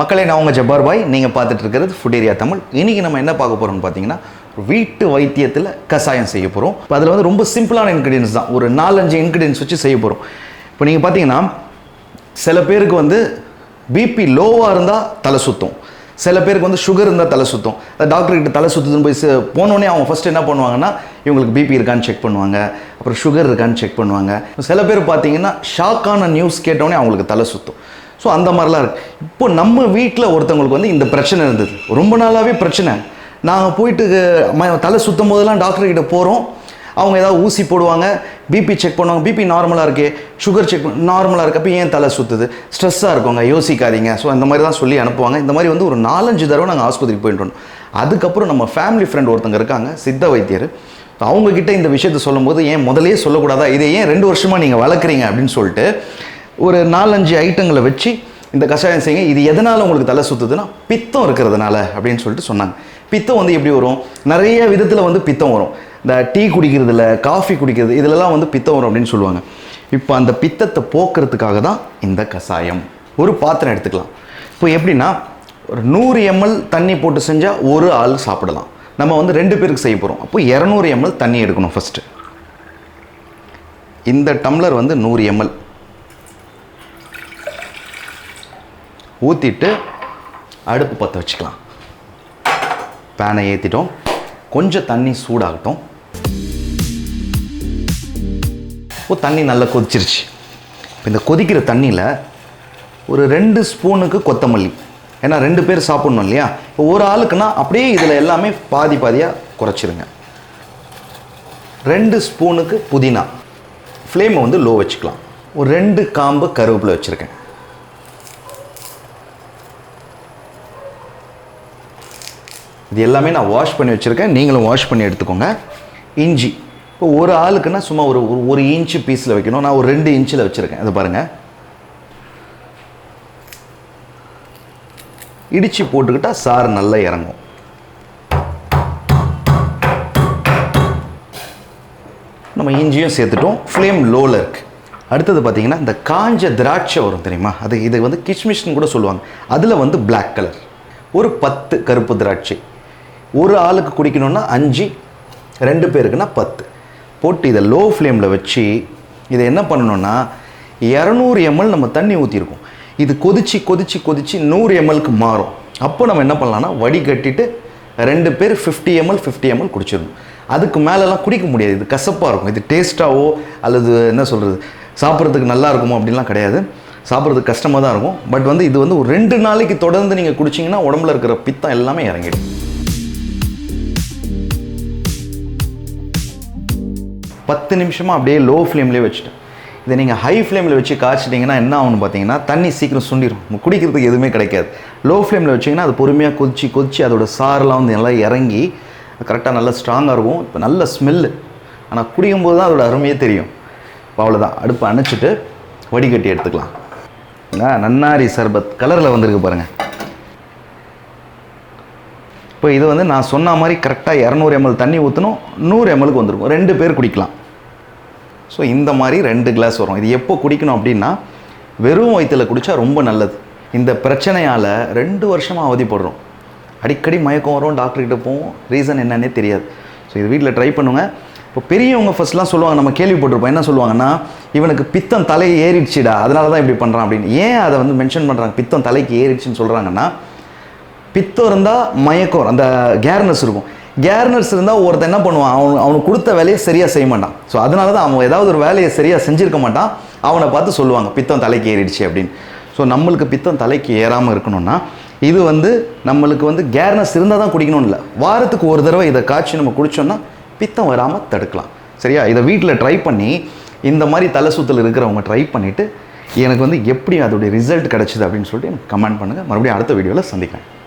மக்களே நான் உங்கள் ஜப்பார் பாய். நீங்கள் பார்த்துட்டு இருக்கிறது ஃபுட் ஏரியா தமிழ். இன்றைக்கி நம்ம என்ன பார்க்க போகிறோம்னு பார்த்தீங்கன்னா வீட்டு வைத்தியத்தில் கஷாயம் செய்ய போகிறோம் அதில் வந்து ரொம்ப சிம்பிளான இன்க்ரீடியன்ஸ் தான். ஒரு நாலஞ்சு இன்க்ரீடியன்ஸ் வச்சு செய்ய போகிறோம் இப்போ நீங்கள் பார்த்தீங்கன்னா சில பேருக்கு வந்து பிபி லோவாக இருந்தால் தலை சுத்தம். சில பேருக்கு வந்து சுகர் இருந்தால் தலை சுத்தம். டாக்டர்கிட்ட தலை சுத்துதுன்னு போய் போனோடனே அவங்க ஃபஸ்ட்டு என்ன பண்ணுவாங்கன்னா இவங்களுக்கு பிபி இருக்கான்னு செக் பண்ணுவாங்க. அப்புறம் சுகர் இருக்கான்னு செக் பண்ணுவாங்க. சில பேர் பார்த்தீங்கன்னா ஷாக்கான நியூஸ் கேட்டோடனே அவங்களுக்கு தலை சுத்தம். ஸோ அந்த மாதிரிலாம் இருக்கு. இப்போ நம்ம வீட்டில் ஒருத்தவங்களுக்கு வந்து இந்த பிரச்சனை இருந்தது. ரொம்ப நாளாகவே பிரச்சனை. நாங்கள் போயிட்டு தலை சுத்தும் போதெல்லாம் டாக்டர்கிட்ட போகிறோம் அவங்க ஏதாவது ஊசி போடுவாங்க. பிபி செக் பண்ணுவாங்க. பிபி நார்மலாக இருக்கே. சுகர் செக் நார்மலாக இருக்கப்ப ஏன் தலை சுற்றுது ஸ்ட்ரெஸ்ஸாக இருக்கவங்க யோசிக்காதீங்க. ஸோ இந்த மாதிரி தான் சொல்லி அனுப்புவாங்க. இந்த மாதிரி வந்து ஒரு நாலஞ்சு தடவை நாங்கள் ஆஸ்பத்திரிக்கு போயிட்டு வந்தோம். அதுக்கப்புறம் நம்ம ஃபேமிலி ஃப்ரெண்ட் ஒருத்தங்க இருக்காங்க. சித்த வைத்தியர். அவங்கக்கிட்ட இந்த விஷயத்தை சொல்லும்போது ஏன் முதலே சொல்லக்கூடாதா? இதை ஏன் ரெண்டு வருஷமாக நீங்கள் வளர்க்குறீங்க? அப்படின்னு சொல்லிட்டு ஒரு நாலஞ்சு ஐட்டங்களை வச்சு இந்த கஷாயம் செய்யுங்க. இது எதனால் உங்களுக்கு தலை சுற்றுதுன்னா பித்தம் இருக்கிறதுனால அப்படின்னு சொல்லிட்டு சொன்னாங்க. பித்தம் வந்து எப்படி வரும்? நிறைய விதத்தில் வந்து பித்தம் வரும். இந்த டீ குடிக்கிறதுல காஃபி குடிக்கிறது இதிலலாம் வந்து பித்தம் வரும் அப்படின்னு சொல்லுவாங்க. இப்போ அந்த பித்தத்தை போக்குறதுக்காக தான் இந்த கஷாயம். ஒரு பாத்திரம் எடுத்துக்கலாம். இப்போ எப்படின்னா ஒரு நூறு எம்எல் தண்ணி போட்டு செஞ்சால் ஒரு ஆள் சாப்பிடலாம். நம்ம வந்து ரெண்டு பேருக்கு செய்ய போகிறோம் அப்போ இரநூறு எம்எல் தண்ணி எடுக்கணும் ஃபஸ்ட்டு இந்த டம்ளர் வந்து நூறு எம்எல். ஊற்றிட்டு அடுப்பு பற்ற வச்சுக்கலாம். பேனை ஏற்றிட்டோம் கொஞ்சம் தண்ணி சூடாகட்டும். இப்போ தண்ணி நல்லா கொதிச்சிருச்சு. இப்போ இந்த கொதிக்கிற தண்ணியில் ஒரு ரெண்டு ஸ்பூனுக்கு கொத்தமல்லி. ஏன்னா ரெண்டு பேர் சாப்பிட்ணும் இல்லையா? இப்போ ஒரு ஆளுக்குன்னா அப்படியே இதில் எல்லாமே பாதி பாதியாக குறைச்சிருங்க. ரெண்டு ஸ்பூனுக்கு புதினா. ஃப்ளேமை வந்து லோ வச்சுக்கலாம். ஒரு ரெண்டு காம்பு கருவேப்பிலை வச்சுருக்கேன். இது எல்லாமே நான் வாஷ் பண்ணி வச்சுருக்கேன். நீங்களும் வாஷ் பண்ணி எடுத்துக்கோங்க. இஞ்சி. இப்போ ஒரு ஆளுக்குன்னா சும்மா ஒரு ஒரு- ஒரு இன்ச்சு பீஸில் வைக்கணும். நான் ஒரு ரெண்டு இன்ச்சில் வச்சுருக்கேன். அதை பாருங்கள் இடித்து போட்டுக்கிட்டால் சாறு நல்லா இறங்கும். நம்ம இஞ்சியும் சேர்த்துட்டோம். ஃப்ளேம் லோவில் இருக்குது அடுத்தது பார்த்தீங்கன்னா இந்த காஞ்ச திராட்சை வரும் தெரியுமா? அது இது வந்து கிஷ்மிஷ்னு கூட சொல்லுவாங்க. அதில் வந்து பிளாக் கலர் ஒரு பத்து கருப்பு திராட்சை. ஒரு ஆளுக்கு குடிக்கணும்னா அஞ்சு ரெண்டு பேருக்குன்னா பத்து. போட்டு இதை லோ ஃப்ளேமில் வச்சு இதை என்ன பண்ணணும்னா இரநூறு எம்எல் நம்ம தண்ணி ஊற்றிருக்கோம் இது கொதிச்சு கொதிச்சு கொதிச்சு நூறு எம்எல்க்கு மாறும். அப்போ நம்ம என்ன பண்ணலாம்னா வடிகட்டிட்டு ரெண்டு பேர் ஃபிஃப்டி எம்எல் ஃபிஃப்டி எம்எல் குடிச்சிடணும். அதுக்கு மேலெலாம் குடிக்க முடியாது. இது கசப்பாக இருக்கும். இது டேஸ்ட்டாகவோ அல்லது என்ன சொல்கிறது சாப்பிட்றதுக்கு நல்லா இருக்குமோ அப்படின்லாம் கிடையாது. சாப்பிட்றதுக்கு கஷ்டமாக தான் இருக்கும். பட் வந்து இது வந்து ஒரு ரெண்டு நாளைக்கு தொடர்ந்து நீங்கள் குடிச்சிங்கன்னா உடம்புல இருக்கிற பித்தம் எல்லாமே இறங்கிடும். பத்து நிமிஷமாக அப்படியே லோ ஃப்ளேம்லேயே வச்சுட்டேன். இதை நீங்கள் ஹை ஃப்ளேமில் வச்சு காய்ச்சிட்டிங்கன்னா என்ன ஆகும்னு பார்த்தீங்கன்னா தண்ணி சீக்கிரம் சுண்டிடும் குடிக்கிறதுக்கு எதுவுமே கிடைக்காது. லோ ஃப்ளேமில் வச்சிங்கன்னா அது பொறுமையாக கொதிச்சு கொதிச்சு அதோட சாரெலாம் வந்து நல்லா இறங்கி கரெக்டாக நல்லா ஸ்ட்ராங்காக இருக்கும். இப்போ நல்ல ஸ்மெல்லு ஆனால் குடிக்கும்போது தான் அதோடய அருமையே தெரியும். இப்போ அவ்வளோதான் அடுப்பை அணைச்சிட்டு வடிகட்டி எடுத்துக்கலாம். நன்னாரி சர்பத். கலரில் வந்திருக்கு பாருங்கள் இப்போ இது வந்து நான் சொன்ன மாதிரி கரெக்டாக இரநூறு எம்எல் தண்ணி ஊற்றணும் நூறு எம்எலுக்கு வந்துருக்கும். ரெண்டு பேர் குடிக்கலாம். ஸோ இந்த மாதிரி ரெண்டு கிளாஸ் வரும். இது எப்போ குடிக்கணும் அப்படின்னா வெறும் வயிற்றில் குடித்தா ரொம்ப நல்லது. இந்த பிரச்சனையால் ரெண்டு வருஷமாக அவதிப்படுறோம். அடிக்கடி மயக்கம் வரும் டாக்டர்கிட்ட போவோம். ரீசன் என்னன்னே தெரியாது. ஸோ இது வீட்டில் ட்ரை பண்ணுங்க. இப்போ பெரியவங்க ஃபர்ஸ்ட்லாம் சொல்லுவாங்க நம்ம கேள்விப்பட்டிருப்போம். என்ன சொல்லுவாங்கன்னா இவனுக்கு பித்தம் தலை ஏறிடுச்சுடா அதனால தான் இப்படி பண்ணுறான் அப்படின்னு. ஏன் அதை வந்து மென்ஷன் பண்ணுறாங்க பித்தம் தலைக்கு ஏறிடுச்சுன்னு சொல்கிறாங்கன்னா பித்தம் இருந்தால் மயக்கம் அந்த கேர்னஸ் இருக்கும். கேர்னர்ஸ் இருந்தால் ஒருத்தன் என்ன பண்ணுவான்? அவன் அவனுக்கு கொடுத்த வேலையை சரியாக செய்ய மாட்டான். ஸோ அதனால தான் அவன் ஏதாவது ஒரு வேலையை சரியாக செஞ்சுருக்க மாட்டான். அவனை பார்த்து சொல்லுவாங்க பித்தம் தலைக்கு ஏறிடுச்சு அப்படின்னு. ஸோ நம்மளுக்கு பித்தம் தலைக்கு ஏறாமல் இருக்கணும்னா இது வந்து நம்மளுக்கு வந்து கேர்னஸ் இருந்தால் தான் குடிக்கணும்னு இல்லை. வாரத்துக்கு ஒரு தடவை இதை காய்ச்சி நம்ம குடிச்சோம்னா பித்தம் வராமல் தடுக்கலாம். சரியா? இதை வீட்டில் ட்ரை பண்ணி இந்த மாதிரி தலை சுத்தல் இருக்கிறவங்க ட்ரை பண்ணிவிட்டு எனக்கு வந்து எப்படி அதோடைய ரிசல்ட் கிடச்சிது அப்படின்னு சொல்லிட்டு எனக்கு கமெண்ட் பண்ணுங்கள் மறுபடியும் அடுத்த வீடியோவில் சந்திக்கிறேன்.